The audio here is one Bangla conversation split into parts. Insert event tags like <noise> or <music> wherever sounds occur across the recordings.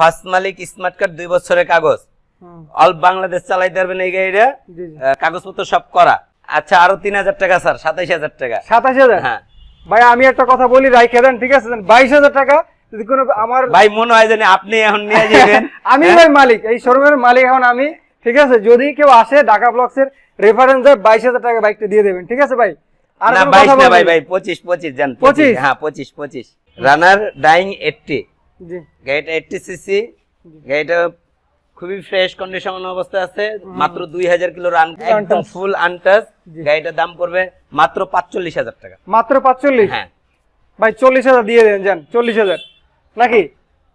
ফার্স্ট মালিক স্মার্ট কার্ড দুই বছরের কাগজ। অল বাংলাদেশ চালাইতে পারবেন এই গাড়িটা। কাগজপত্র সব করা। আচ্ছা আরও তিন হাজার টাকা স্যার সাতাইশ হাজার টাকা। সাতাশ হাজার? হ্যাঁ। ভাই আমি একটা কথা বলি রাইখে দেন ঠিক আছে? বাইশ হাজার টাকা যদি কোনো আমার ভাই মনে হয় জানি আপনি এখন নিয়ে <laughs> যাবেন। আমি ভাই মালিক এই শোরুমের মালিক এখন আমি ঠিক আছে? যদি কেউ আসে ঢাকা ব্লকসের রেফারেন্স দেয় বাইশ হাজার টাকা বাইকটা দিয়ে দেবেন ঠিক আছে ভাই? আর না বাইশ না ভাই ভাই পঁচিশ পঁচিশ 25? পঁচিশ হ্যাঁ পঁচিশ পঁচিশ। রানার ডাইং এইটটি গাড়িটা এইটটি সিসি গাড়িটা খুবই ফ্রেশ কন্ডিশন অবস্থায় আছে মাত্র দুই হাজার কিলো রান একদম ফুল আনটাচ জি। গাড়িটার দাম পড়বে মাত্র পাঁচচল্লিশ হাজার টাকা। মাত্র পাঁচচল্লিশ? হ্যাঁ। ভাই চল্লিশ হাজার দিয়ে দেন যান। চল্লিশ হাজার। নাকি?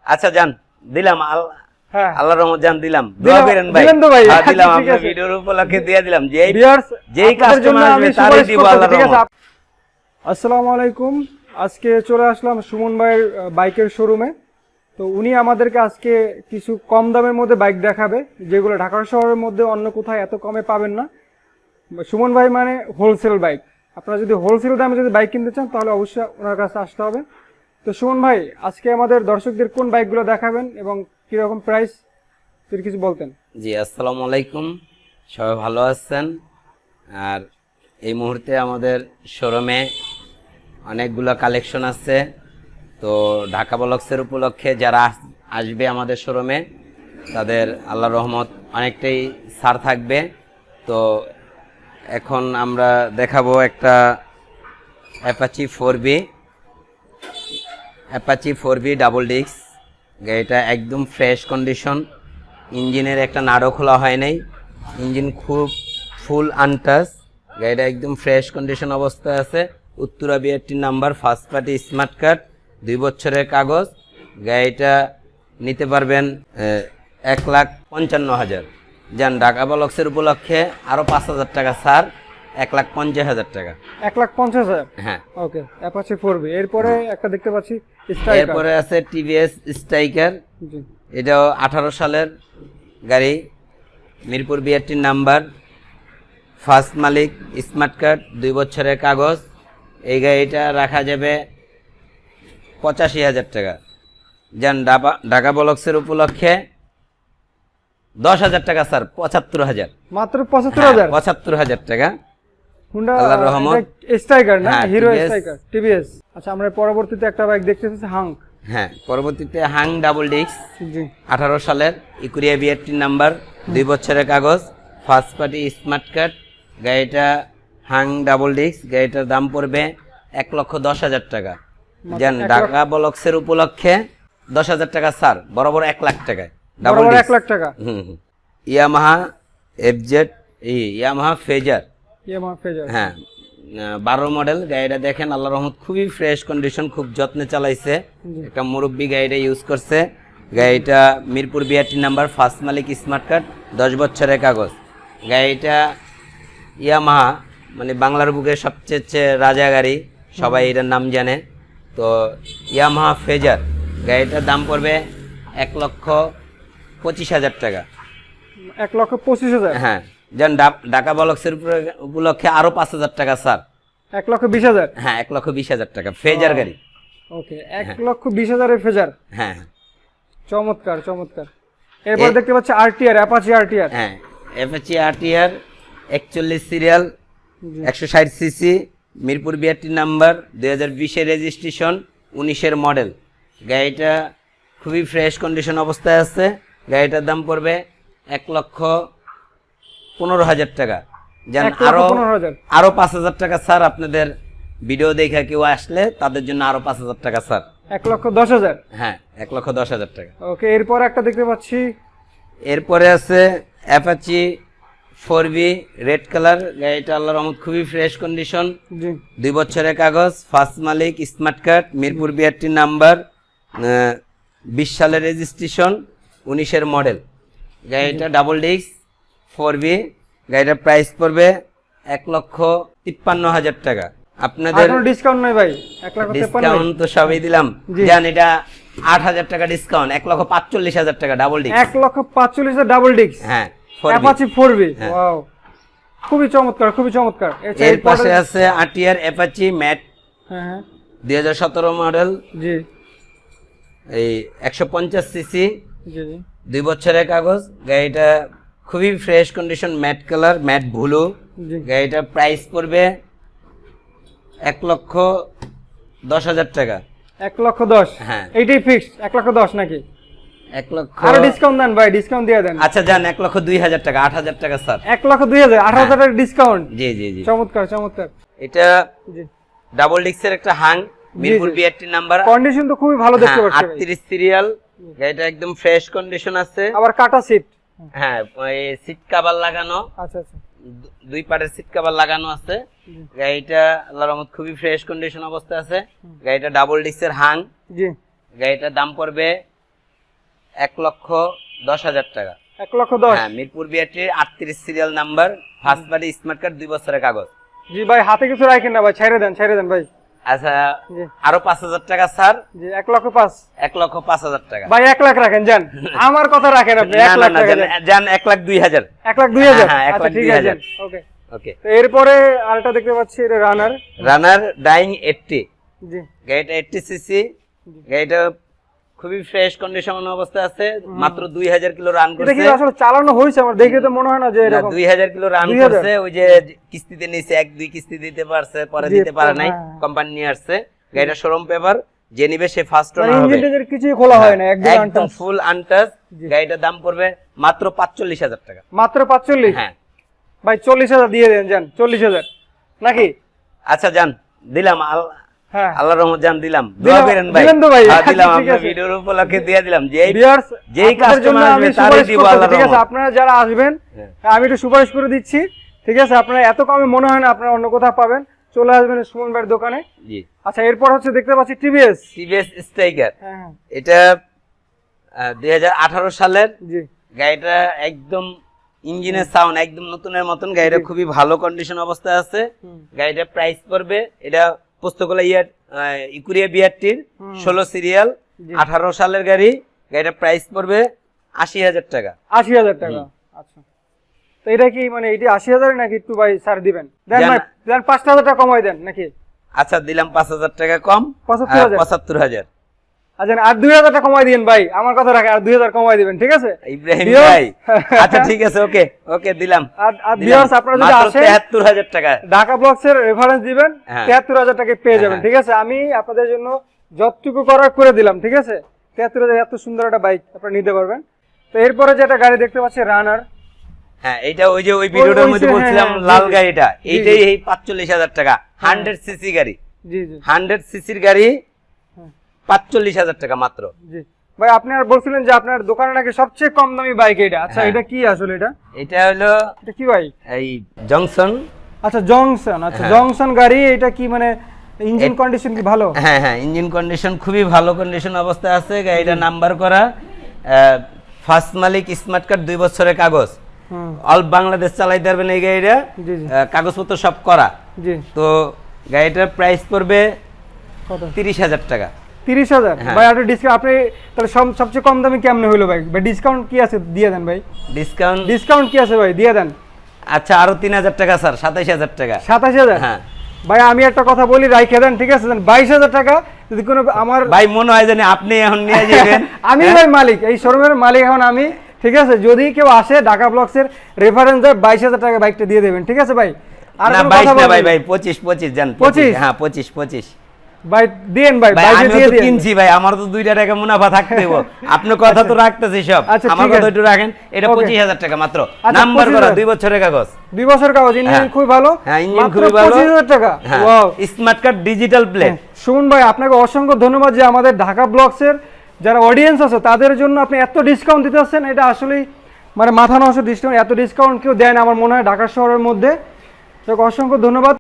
আচ্ছা যান। দিলাম। হ্যাঁ। আল্লাহ রহমত জান দিলাম। দিলাম- দোয়া করেন ভাই। দিলেন তো ভাই? হ্যাঁ, দিলাম। আছে। ভিডিওর উপলক্ষে দিয়ে দিলাম। যেই যেই আমি আসবে তারই দিব আছে? রহমত। আসসালামু আলাইকুম। আজকে চলে আসলাম সুমন ভাইয়ের বাইকের শোরুমে তো উনি আমাদেরকে আজকে কিছু কম দামের মধ্যে বাইক দেখাবে, যেগুলো ঢাকা শহরের মধ্যে অন্য কোথায় এত কমে পাবেন না। সুমন ভাই মানে হোলসেল বাইক আপনারা যদি হোলসেল দামে যদি বাইক কিনতে চান, তাহলে অবশ্যই ওনার কাছে আসতে হবে। তো সুমন ভাই, আজকে আমাদের দর্শকদের কোন বাইকগুলো দেখাবেন এবং কীরকম প্রাইস যদি কিছু বলতেন। জি, আসসালামু আলাইকুম। সবাই ভালো আছেন? আর এই মুহূর্তে আমাদের শোরুমে অনেকগুলো কালেকশন আছে। তো ঢাকা বলক্সের উপলক্ষে যারা আসবে আমাদের শোরুমে, তাদের আল্লাহ রহমত অনেকটাই সার থাকবে। তো এখন আমরা দেখাবো একটা Apache four B Apache four B double disc গাড়িটা একদম ফ্রেশ কন্ডিশন ইঞ্জিনের একটা নাড়ও খোলা হয় নাই। ইঞ্জিন খুব ফুল আনটাচ গাড়িটা একদম ফ্রেশ কন্ডিশন অবস্থায় আছে। Uttara বিআরটির number first party smart card দুই বছরের কাগজ গাড়িটা নিতে পারবেন এক লাখ পঞ্চান্ন হাজার। যান ঢাকা বলক্সের উপলক্ষে আরও পাঁচ হাজার টাকা ছাড় এক লাখ পঞ্চাশ হাজার টাকা। এক লাখ পঞ্চাশ হাজার? হ্যাঁ। ওকে অ্যাপাচি ফোর বি এরপরে একটা দেখতে পাচ্ছি এরপরে আছে টিভিএস স্ট্রাইকার এটাও আঠারো সালের গাড়ি মিরপুর বিআরটির নাম্বার। ফার্স্ট মালিক স্মার্ট কার্ড দুই বছরের কাগজ। এই গাড়িটা রাখা যাবে পঁচাশি হাজার টাকা। যান ঢাকা ঢাকা বলক্সের উপলক্ষে দশ হাজার টাকা স্যার পঁচাত্তর হাজার। মাত্র পঁচাত্তর হ্যাঁ, হাজার পঁচাত্তর হাজার টাকা। হুন্ডা আল্লাহর স্ট্রাইকার না? হ্যাঁ, হিরো স্ট্রাইকার টিভিএস আচ্ছা আমরা পরবর্তীতে একটা বাইক হাঙ্ক হ্যাঁ পরবর্তীতে হাং ডাবল আঠারো সালের ইকুরিয়া বিআরটির নাম্বার দুই বছরের কাগজ ফার্স্ট পার্টি স্মার্ট কার্ড গাড়িটা হাং ডাবল ডিস্ক গাড়িটার দাম পড়বে এক লক্ষ দশ হাজার টাকা। যেন ঢাকা বলক্সের উপলক্ষে দশ হাজার টাকা স্যার বরাবর এক লাখ টাকায়। ডাবল এক লাখ টাকা। হুম। Yamaha FZ Yamaha Fazer Yamaha Fazer হ্যাঁ বারো মডেল গাড়িটা দেখেন আল্লাহ রহমত খুবই ফ্রেশ কন্ডিশন খুব যত্নে চালাইছে। একটা মুরব্বী গাড়িটা ইউজ করছে। গাড়িটা মিরপুর বিআরটি নাম্বার ফার্স্ট মালিক স্মার্ট কার্ড দশ বছরের কাগজ। গাড়িটা ইয়ামাহা মানে বাংলার বুকে সবচেয়ে চেয়ে রাজা গাড়ি সবাই এটার নাম জানে। তো ইয়ামাহা ফেজার গাড়িটার দাম পড়বে এক লক্ষ পঁচিশ হাজার টাকা। এক লক্ষ পঁচিশ হাজার? হ্যাঁ যেন ডা- ঢাকা বলক্সের উপরে- উপলক্ষে আরও পাঁচ হাজার টাকা স্যার। এক লক্ষ বিশ হাজার? হ্যাঁ এক লক্ষ বিশ হাজার টাকা ফেজার গাড়ি। ওকে এক লক্ষ বিশ হাজারের ফেজার হ্যাঁ। হ্যাঁ, চমৎকার চমৎকার। এরপর দেখতে পাচ্ছি আরটিআর অ্যাপাচি আরটিআর হ্যাঁ এফএচি আরটিআর একচল্লিশ সিরিয়াল একশো ষাট সিসি মিরপুর বিআরটি নাম্বার দুই হাজার বিশের রেজিস্ট্রেশন উনিশের মডেল গাড়িটা খুবই ফ্রেশ কন্ডিশন অবস্থায় আছে। গাড়িটার দাম পড়বে এক লক্ষ পনেরো হাজার টাকা। যেন এক লক্ষ আরও আরও পাঁচ হাজার টাকা স্যার আপনাদের ভিডিও দেখে কেউ আসলে তাদের জন্য আরও পাঁচ হাজার টাকা স্যার। এক লক্ষ দশ হাজার? হ্যাঁ এক লক্ষ দশ হাজার টাকা। ওকে এরপর একটা দেখতে পাচ্ছি। এরপরে আছে Apache four B red colour গাড়িটা আল্লাহ রহমত খুবই ফ্রেশ কন্ডিশন দুই বছরের কাগজ ফার্স্ট মালিক smart card Mirpur BRT number বিশ সালের রেজিস্ট্রেশন উনিশের মডেল গাড়িটা ডাবল ডিস্ক ফোর বি গাড়িটার প্রাইস পড়বে এক লক্ষ তিপ্পান্ন হাজার টাকা। আপনাদের ডিসকাউন্ট নেই ভাই ডিসকাউন্ট তো সবই দিলাম। জান এটা আট হাজার টাকা ডিসকাউন্ট এক লক্ষ পাঁচচল্লিশ হাজার টাকা ডাবল ডিস্ক এক লক্ষ পাঁচচল্লিশ হাজার ডাবল ডিস্ক হ্যাঁ। 4B অ্যাপাচি ফোর বি হ্যাঁ। ওয়াও খুবই চমৎকার খুবই চমৎকার। এর- পাশে আছে আটিয়ার অ্যাপাচি ম্যাট হ্যাঁ হ্যাঁ। দুই হাজার সতেরো মডেল জি। এই একশো পঞ্চাশ সিসি জি জি। দুই বছরের কাগজ। গাড়িটা খুবই fresh condition matt colour matt blue গাড়িটার প্রাইস পড়বে এক লক্ষ দশ হাজার টাকা। এক লক্ষ দশ? হ্যাঁ। এইটাই ফিক্সড এক লক্ষ দশ নাকি? এক লক্ষ আরও ডিসকাউন্ট দেন ভাই ডিসকাউন্ট দিয়ে দেন। আচ্ছা যান এক লক্ষ দুই হাজার টাকা আট হাজার টাকা স্যার। এক লক্ষ দুই হাজার আঠারো হাজার টাকা ডিসকাউন্ট জি জি জি। চমৎকার চমৎকার। এটা ডাবল ডিক্সের একটা Hang Mirpur BRT number condition তো খুবই ভালো দেখতে পাচ্ছি ভাই। আটত্রিশ সিরিয়াল গাড়িটা একদম ফ্রেশ কন্ডিশন আছে। আবার কাটা সিট হ্যাঁ সিট কাভার লাগানো। আচ্ছা আচ্ছা। দুই পাটের সিট কাভার লাগানো আছে। গাড়িটা আল্লাহর রহমত খুবই ফ্রেশ কন্ডিশন অবস্থা আছে। গাড়িটা ডাবল ডিক্সের হাং জি। গাড়িটার দাম পড়বে এক লক্ষ দশ হাজার টাকা। এক লক্ষ দশ। হ্যাঁ মিরপুর বিআরটির আটত্রিশ সিরিয়াল নাম্বার ফার্স্ট বাড়ি স্মার্ট কার্ড দুই বছরের কাগজ। জি ভাই হাতে কিছু রাখেন না ভাই ছেড়ে দেন ছেড়ে দেন ভাই। আচ্ছা আরও পাঁচ হাজার টাকা স্যার। জি এক লক্ষ পাঁচ। এক লক্ষ পাঁচ হাজার টাকা। ভাই এক লাখ রাখেন যান। <laughs> আমার কথা রাখেন আপনি এক লাখ যান- এক লাখ দুই হাজার। এক লাখ দুই হাজার? হ্যাঁ, এক আচ্ছা ঠিক আছে। ওকে। ওকে। তো এরপরে আরেকটা দেখতে পাচ্ছি এটা রানার রানার ডাইং এইটটি জি। গাড়িটা এইটটি সিসি গাড়িটা খুবই ফ্রেশ কন্ডিশন অবস্থা আছে মাত্র দুই হাজার কিলো রান এটা করছে। আসলে চালানো হয়েছে আমার দেখে তো মনে হয় না যে এরকম? দুই হাজার কিলো রান করছে ওই যে কিস্তিতে নিছে এক দুই কিস্তি দিতে পারছে পরে দিতে পারে নাই। হ্যাঁ। কোম্পানি নিয়ে আসছে। গাড়িটা শোরুম পেপার যে নিবে সে ফার্স্ট মানে ওনার হবে। ইঞ্জিন টিঞ্জিন কিছুই খোলা হয় না একদম আনটাচ ফুল আনটাচ। গাড়িটার দাম পড়বে মাত্র পাঁচচল্লিশ হাজার টাকা। মাত্র পাঁচচল্লিশ? হ্যাঁ। ভাই চল্লিশ হাজার দিয়ে দেন যান চল্লিশ হাজার। নাকি? আচ্ছা যান দিলাম হ্যাঁ। রহমত জান দিলাম। দোয়া করেন ভাই? হ্যাঁ, দিলাম। আপনার ভিডিওর উপলক্ষে দিয়ে দিলাম। যে যেই কাস্টমার আসবে তারই সুপারিশ দিব করতেছি, ঠিক আছে আপনারা যারা আসবেন হ্যাঁ। আমি একটু সুপারিশ করে দিচ্ছি। ঠিক আছে আপনারা এত কমে মনে হয় না আপনারা অন্য কোথাও পাবেন। চলে আসবেন সুমন ভাইয়ের দোকানে। জি। আচ্ছা এরপর হচ্ছে দেখতে পাচ্ছি টিভিএস টিভিএস স্ট্রাইকার এটা দু হাজার আঠারো সালের। জি। গাড়িটা একদম ইঞ্জিনের সাউন্ড একদম নতুনের মতন। গাড়িটা খুবই ভালো কন্ডিশন অবস্থায় আছে। গাড়িটা প্রাইস পড়বে। এটা পুস্তকলা ইয়ার ইকুরিয়া বিয়ারটির ষোলো সিরিয়াল আঠারো সালের গাড়ি। গাড়িটা প্রাইস পড়বে আশি হাজার টাকা। আশি হাজার টাকা। আচ্ছা। তো এটা কি মানে এটি আশি হাজার নাকি একটু ভাই ছাড় দিবেন? দেন পাঁচটা হাজার টাকা কমাই দেন নাকি? আচ্ছা দিলাম পাঁচ হাজার টাকা কম। পঁচাত্তর হাজার? আচ্ছা আর দুই হাজার টাকা কমাই দিন ভাই আমার কথা রাখে আর দুই হাজার কমাই দিবেন ঠিক আছে? ইব্রাহিম ভাই <laughs> আচ্ছা ঠিক আছে ওকে ওকে দিলাম। আর ভিউয়ার্স আপনারা যদি আসেন টাকা। ঢাকা এর রেফারেন্স দিবেন হ্যাঁ। টাকা পেয়ে যাবেন হ্যাঁ। ঠিক আছে? আমি আপনাদের জন্য যতটুকু করার করে দিলাম ঠিক আছে? তেহাত্তর হাজার এত সুন্দর একটা বাইক আপনারা নিতে পারবেন। তো এরপরে যেটা গাড়ি দেখতে পাচ্ছি রানার হ্যাঁ এটা ওই যে ওই ভিডিওটার মধ্যে বলছিলাম হ্যাঁ, হ্যাঁ, লাল। গাড়িটা। এইটাই এই পাঁচচল্লিশ হাজার টাকা হান্ড্রেড সিসি গাড়ি। জি জি। হান্ড্রেড সিসির গাড়ি। পাঁচচল্লিশ হাজার টাকা মাত্র। ভাই আপনি আর বলছিলেন যে আপনার দোকানে নাকি সবচেয়ে কম দামি বাইক এটা। আচ্ছা হ্যাঁ। এটা কি আসলে এটা? এটা হলো এটা কি বাইক এই জংশন। আচ্ছা জংশন। আচ্ছা হ্যাঁ। জংশন গাড়ি এটা কি মানে ইঞ্জিন কন্ডিশন কি ভালো? হ্যাঁ হ্যাঁ ইঞ্জিন কন্ডিশন খুবই ভালো কন্ডিশন অবস্থায় আছে। গাড়িটা নাম্বার করা। ফার্স্ট মালিক স্মার্ট কার্ড দুই বছরের কাগজ। অল বাংলাদেশ চালাইতে পারবেন এই গাড়িটা। জি জি। কাগজপত্র সব করা। জি। তো গাড়িটার প্রাইস পড়বে কত? তিরিশ হাজার টাকা। তিরিশ হাজার। হ্যাঁ। ভাই আপনি ডিসকাউন্ট আপনি তাহলে সব সবচেয়ে কম দামি কেমনে হলো ভাই? ভাই ডিসকাউন্ট কি আছে? দিয়ে দেন ভাই। ডিসকাউন্ট ডিসকাউন্ট কি আছে ভাই? দিয়ে দেন। আচ্ছা আরও তিন হাজার টাকা স্যার। সাতাইশ হাজার টাকা। সাতাশ হাজার? হ্যাঁ। ভাই আমি একটা কথা বলি রাইখে দেন ঠিক আছে? বাইশ হাজার টাকা যদি কোনো আমার ভাই মনে হয় জানি আপনি এখন নিয়ে <laughs> যাবেন। আমি হ্যাঁ? ভাই মালিক এই শোরুমের মালিক এখন আমি ঠিক আছে? যদি কেউ আসে ঢাকা ব্লকসের রেফারেন্স দেয় বাইশ হাজার টাকা বাইকটা দিয়ে দেবেন ঠিক আছে ভাই? আর না বাইশ না ভাই ভাই পঁচিশ পঁচিশ যান 25? হ্যাঁ পঁচিশ পঁচিশ। ভাই দিয়েন ভাই ভাই বাইশে আমিও দিয়ে তো কিনছি ভাই আমার তো দুইটা টাকা মুনাফা থাকতে দেবো। কথা তো রাখতেছি সব। আমার কথা একটু রাখেন এটা Okay. পঁচিশ হাজার টাকা মাত্র। নাম্বার করা 25,000 বছরের কাগজ। দুই বছর কাগজ ইঞ্জিন। ভালো। হ্যাঁ ইঞ্জিন মাত্র ভালো। 25,000 টাকা। Wow smart card digital plate Suman ভাই আপনাকে অসংখ্য ধন্যবাদ যে আমাদের ঢাকা ব্লগসের যারা অডিয়েন্স আছে তাদের জন্য আপনি এত ডিসকাউন্ট দিতে আসছেন এটা আসলেই মানে মাথা নষ্ট ডিসকাউন্ট এত ডিসকাউন্ট কেউ দেয় না আমার মনে হয় ঢাকা শহরের মধ্যে। তো অসংখ্য ধন্যবাদ।